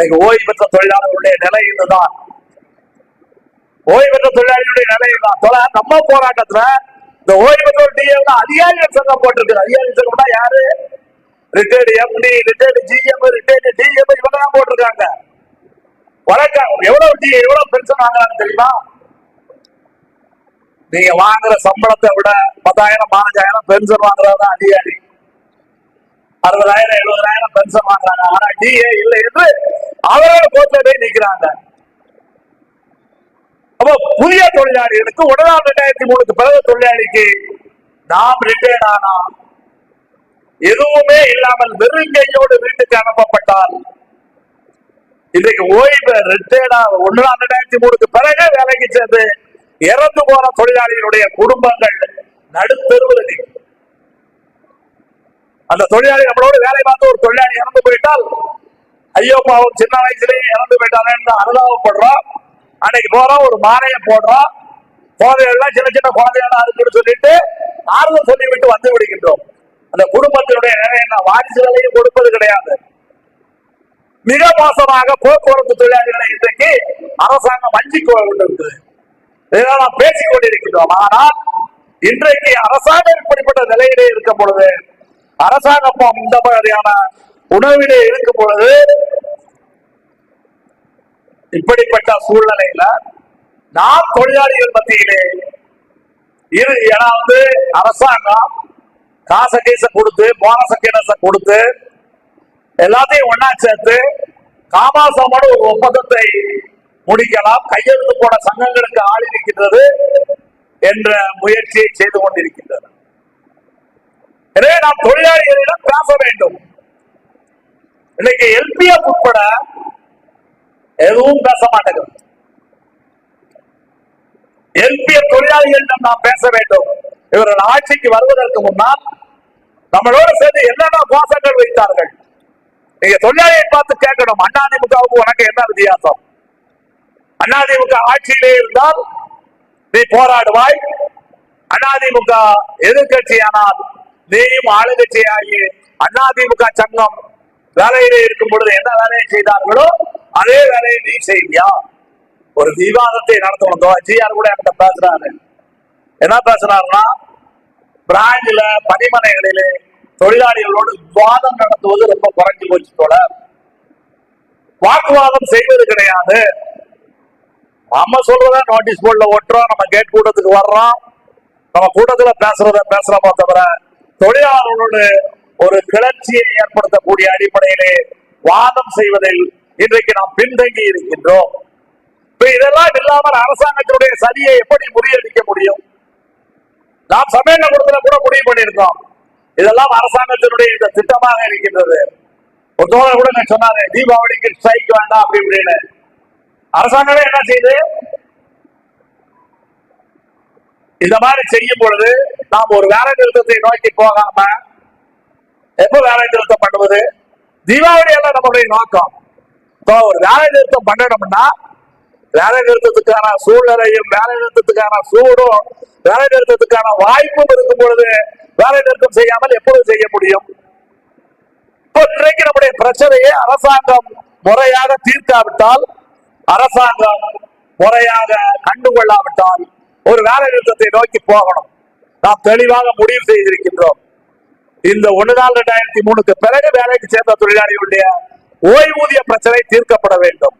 இன்னைக்கு ஓய்வு பெற்ற தொழிலாளர்களுடைய நிலை இதுதான். ஓய்வு பெற்ற தொழிலாளிகளுடைய நிலை இதுதான். நம்ம போராட்டத்துல இந்த ஓய்வு பெற்றோர் டிஎம் அதிகாரிகள் சங்கம் போட்டிருக்கு அதிகாரிகள் சங்கம்னா யாரு? Retired MD retired GM retired DM இவங்க தான் போட்டிருக்காங்க. வழக்கம் எவ்வளவு டி எவ்வளவு பென்ஷன் வாங்குறாங்க தெரியுமா? நீங்க வாங்குற சம்பளத்தை விட பத்தாயிரம் பதினஞ்சாயிரம் பென்ஷன் வாங்குறதா அதிகாரி. அறுபதாயிரம் எழுபதாயிரம் பென்ஷன் வாங்குறாங்க. ஆனா டிஏ இல்லை என்று அவர்கள் கோர்ட்ல போய் நிக்கிறாங்க அப்போ புதிய தொழிலாளிகளுக்கு உடனாம் ரெண்டாயிரத்தி மூணுக்கு பிறகு தொழிலாளிக்கு நாம் ரிட்டையர் ஆனா எதுவுமே இல்லாமல் வெறுங்கையோடு வீட்டுக்கு அனுப்பப்பட்டால் இன்றைக்கு ஓய்வு ரிட்டையர்டா ஒன்றாம் ரெண்டாயிரத்தி மூணுக்கு பிறகு வேலைக்கு சேர்ந்து இறந்து போன தொழிலாளிகளுடைய குடும்பங்கள் நடுத்தெருவில் நிற்கும். அந்த தொழிலாளி நம்மளோட வேலை பார்த்து ஒரு தொழிலாளி இறந்து போயிட்டால் ஐயோ பாவம் சின்ன வயசுலயே இறந்து போயிட்டானேன்னு அனுதாபப்படுறோம் அன்னைக்கு போறோம் ஒரு மாலையை போடுறோம் குழந்தைகள்லாம் சின்ன சின்ன குழந்தைகள்லாம் இருக்குன்னு சொல்லிட்டு ஆறுதல் சொல்லிவிட்டு வந்து விடுகின்றோம். அந்த குடும்பத்தினுடைய நிலை என்ன? வாரிசுகளையும் கொடுப்பது கிடையாது. மிக மோசமாக போக்குவரத்து தொழிலாளிகளை இன்றைக்கு அரசாங்கம் வஞ்சிக் கொண்டிருக்கிறது இதெல்லாம் நாம் பேசிக் கொண்டிருக்கின்றோம் ஆனால் இன்றைக்கு அரசாங்கம் இப்படிப்பட்ட நிலையிலே இருக்கும் பொழுது அரசாங்கம் இந்த மாதிரியான உணவிலே இருக்கும் பொழுது இப்படிப்பட்ட சூழ்நிலையில நாம் தொழிலாளிகள் மத்தியிலே இரு ஏன்னா வந்து அரசாங்கம் காசை கேச கொடுத்து போனச கீனஸ கொடுத்து எல்லாத்தையும் ஒன்னா சேர்த்து காமாசமோட ஒரு ஒப்பந்தத்தை முடிக்கலாம். கையெழுத்து போட சங்கங்களுக்கு ஆள் இருக்கின்றது என்ற முயற்சியை செய்து கொண்டிருக்கின்றது. எனவே நாம் தொழிலாளிகளிடம் பேச வேண்டும். இன்னைக்கு எல்பிஎஃப் உட்பட எதுவும் பேச மாட்டேங்குது. எல்பிஎஃப் தொழிலாளிகளிடம் நாம் பேச வேண்டும். இவர்கள் ஆட்சிக்கு வருவதற்கு முன்னால் நம்மளோட சேர்ந்து என்னென்ன கோஷங்கள் வைத்தார்கள்? நீங்க தொழிலாளியை பார்த்து கேட்கணும். அதிமுகவுக்கு உனக்கு என்ன வித்தியாசம்? அண்ணாதிமுக ஆட்சியிலே இருந்தால் நீ போராடுவாய். அதிமுக எதிர்கட்சியானால் நீயும் ஆளுங்கட்சியாகி அதிமுக சங்கம் வேலையில இருக்கும் பொழுது என்ன வேலையை செய்தார்களோ அதே வேலையை நீ செய்வியா? ஒரு விவாதத்தை நடத்தணும். ஜிஆர் கூட என்கிட்ட பேசுறாரு. என்ன பேசுறாருன்னா பிராண்டில பணிமனைகளிலே தொழிலாளிகளோடு விவாதம் நடத்துவது ரொம்ப குறைஞ்சு போச்சு போல வாக்குவாதம் செய்வது கிடையாது. நம்ம சொல்றத நோட்டீஸ் போர்டில் ஒட்டுறோம். நம்ம கேட் கூட்டத்துக்கு வர்றோம். நம்ம கூட்டத்துல பேசுறத பேசுறோமோ தவிர தொழிலாளர்களோடு ஒரு கிளர்ச்சியை ஏற்படுத்தக்கூடிய அடிப்படையிலே வாதம் செய்வதில் இன்றைக்கு நாம் பின்தங்கி இருக்கின்றோம். இதெல்லாம் இல்லாமல் அரசாங்கத்தினுடைய சதியை எப்படி முறியடிக்க முடியும்? நாம் சமையல் கூடத்துல கூட முடிவு பண்ணியிருக்கோம். இதெல்லாம் அரசாங்கத்தினுடைய இந்த திட்டமாக இருக்கின்றது. ஒரு தோழர் கூட நான் சொன்னாரு தீபாவளிக்கு ஸ்ட்ரைக் வேண்டாம் அப்படி இப்படின்னு அரசாங்கமே என்ன செய்யுது இந்த மாதிரி செய்யும் பொழுது நாம் ஒரு வேலை நிறுத்தத்தை நோக்கி போகாம எப்ப வேலை நிறுத்தம் பண்ணுவது? தீபாவளி எல்லாம் நம்மளுடைய நோக்கம். இப்போ ஒரு வேலை நிறுத்தம் பண்ணணும்னா வேலை நிறுத்தத்துக்கான சூழ்நிலையும் வேலை நிறுத்தத்துக்கான சூடும் வேலை நிறுத்தத்துக்கான வாய்ப்பும் இருக்கும் பொழுது வேலை நிறுத்தம் செய்யாமல் எப்பொழுது செய்ய முடியும்? இப்போ இன்றைக்கு நம்முடைய பிரச்சனையை அரசாங்கம் முறையாக தீர்க்காவிட்டால் அரசாங்கம் முறையாக கண்டுகொள்ளாவிட்டால் ஒரு வேலை நிறுத்தத்தை நோக்கி போகணும். நாம் தெளிவாக முடிவு செய்திருக்கின்றோம். இந்த ஒன்று நாள் ரெண்டாயிரத்தி மூணுக்கு பிறகு வேலைக்கு சேர்ந்த தொழிலாளிகளுடைய ஓய்வூதிய பிரச்சனை தீர்க்கப்பட வேண்டும்.